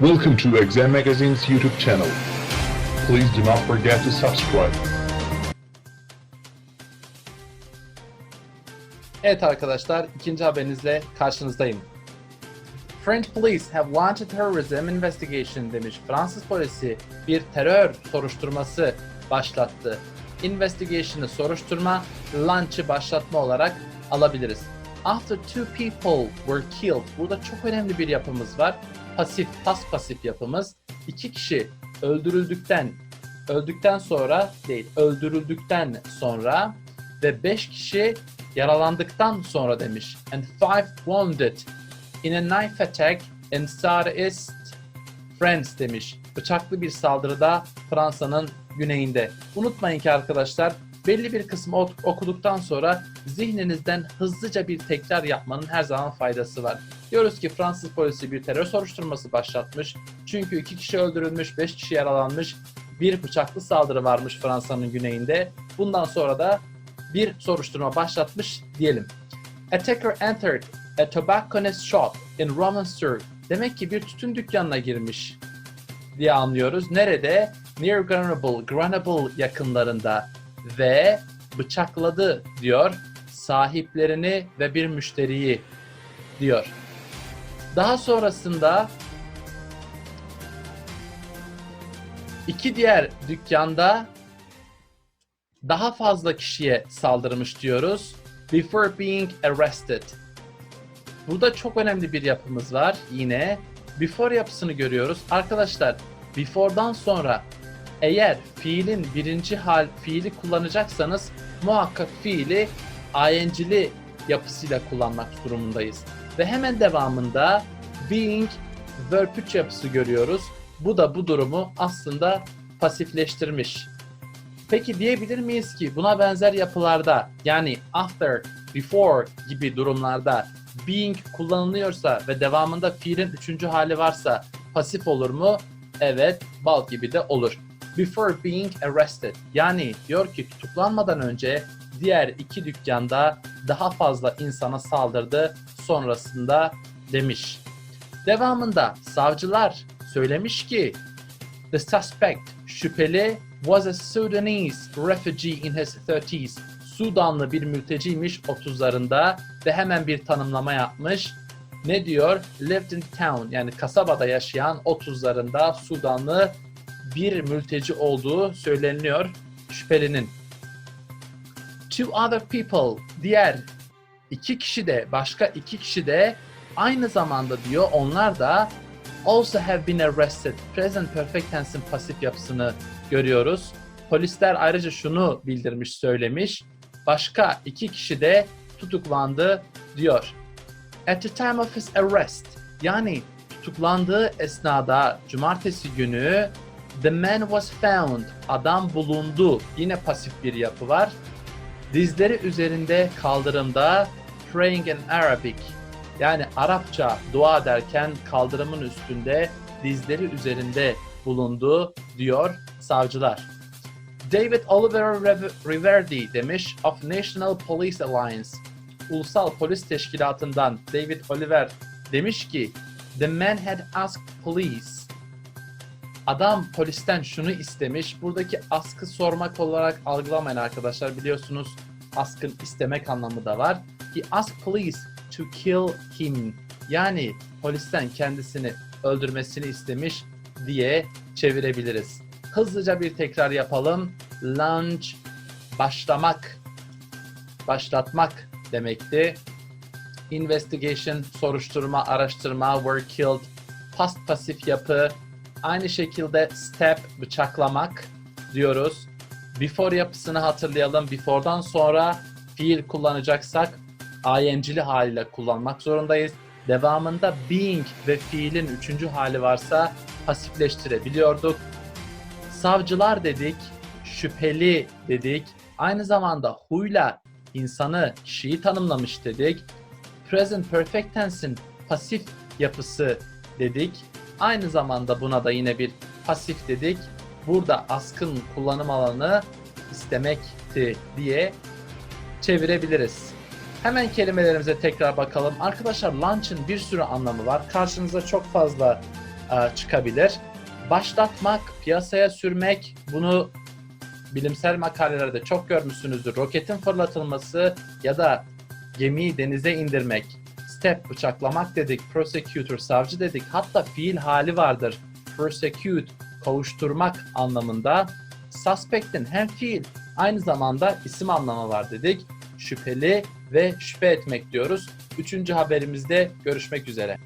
Welcome to Exam Magazine's YouTube channel. Please do not forget to subscribe. Evet arkadaşlar, ikinci haberinizle karşınızdayım. French police have launched a terrorism investigation demiş. Fransız polisi bir terör soruşturması başlattı. Investigation'ı soruşturma, launch'ı başlatma olarak alabiliriz. After two people were killed. Burada çok önemli bir yapımız var. Pasif, pas pasif yapımız. İki kişi öldürüldükten öldükten sonra değil, öldürüldükten sonra ve 5 kişi yaralandıktan sonra demiş. And five wounded in a knife attack in Southeast France demiş. Bıçaklı bir saldırıda Fransa'nın güneyinde. Unutmayın ki arkadaşlar belli bir kısmı ok- okuduktan sonra zihninizden hızlıca bir tekrar yapmanın her zaman faydası var. Diyoruz ki Fransız polisi bir terör soruşturması başlatmış. Çünkü iki kişi öldürülmüş, beş kişi yaralanmış. Bir bıçaklı saldırı varmış Fransa'nın güneyinde. Bundan sonra da bir soruşturma başlatmış diyelim. Attacker entered a tobacconist shop in Romanshire. Demek ki bir tütün dükkanına girmiş diye anlıyoruz. Nerede? Near Grenoble, Grenoble yakınlarında ve bıçakladı diyor sahiplerini ve bir müşteriyi diyor. Daha sonrasında iki diğer dükkanda daha fazla kişiye saldırmış diyoruz. Before being arrested. Burada çok önemli bir yapımız var yine. Before yapısını görüyoruz. Arkadaşlar before'dan sonra eğer fiilin birinci hal fiili kullanacaksanız muhakkak fiili ing'li yapısıyla kullanmak durumundayız. Ve hemen devamında being verb 3 yapısı görüyoruz. Bu da bu durumu aslında pasifleştirmiş. Peki diyebilir miyiz ki buna benzer yapılarda yani after, before gibi durumlarda being kullanılıyorsa ve devamında fiilin üçüncü hali varsa pasif olur mu? Evet, bal gibi de olur. Before being arrested yani diyor ki tutuklanmadan önce diğer iki dükkanda daha fazla insana saldırdı sonrasında demiş. Devamında savcılar söylemiş ki The suspect, şüpheli, was a Sudanese refugee in his 30s. Sudanlı bir mülteciymiş 30'larında ve hemen bir tanımlama yapmış. Ne diyor? Lived in town yani kasabada yaşayan 30'larında Sudanlı bir mülteci olduğu söyleniliyor şüphelinin. Two other people, diğer iki kişi de, başka iki kişi de aynı zamanda diyor onlar da also have been arrested. Present perfect tense'in pasif yapısını görüyoruz. Polisler ayrıca şunu bildirmiş, söylemiş. Başka iki kişi de tutuklandı diyor. At the time of his arrest, yani tutuklandığı esnada cumartesi günü the man was found, adam bulundu. Yine pasif bir yapı var. Dizleri üzerinde kaldırımda praying in Arabic, yani Arapça dua ederken kaldırımın üstünde dizleri üzerinde bulundu diyor savcılar. David Oliver Riverdi demiş of National Police Alliance. Ulusal Polis Teşkilatı'ndan David Oliver demiş ki The man had asked police. Adam polisten şunu istemiş. Buradaki askı sormak olarak algılamayın arkadaşlar. Biliyorsunuz askın istemek anlamı da var. He asked police to kill him. Yani polisten kendisini öldürmesini istemiş diye çevirebiliriz. Hızlıca bir tekrar yapalım. Launch başlamak, başlatmak demekti. Investigation, soruşturma, araştırma, were killed, past pasif yapı, aynı şekilde step, bıçaklamak diyoruz. Before yapısını hatırlayalım. Before'dan sonra fiil kullanacaksak ing'li haliyle kullanmak zorundayız. Devamında being ve fiilin üçüncü hali varsa pasifleştirebiliyorduk. Savcılar dedik, şüpheli dedik. Aynı zamanda huyla insanı, kişiyi tanımlamış dedik. Present perfect tense'in pasif yapısı dedik. Aynı zamanda buna da yine bir pasif dedik. Burada askın kullanım alanı istemekti diye çevirebiliriz. Hemen kelimelerimize tekrar bakalım. Arkadaşlar launch'ın bir sürü anlamı var. Karşınıza çok fazla e, çıkabilir. Başlatmak, piyasaya sürmek bunu bilimsel makalelerde çok görmüşsünüzdür. Roketin fırlatılması ya da gemiyi denize indirmek, step bıçaklamak dedik, prosecutor savcı dedik. Hatta fiil hali vardır. Prosecute kavuşturmak anlamında. Suspect'in hem fiil aynı zamanda isim anlamı var dedik. Şüpheli ve şüphe etmek diyoruz. Üçüncü haberimizde görüşmek üzere.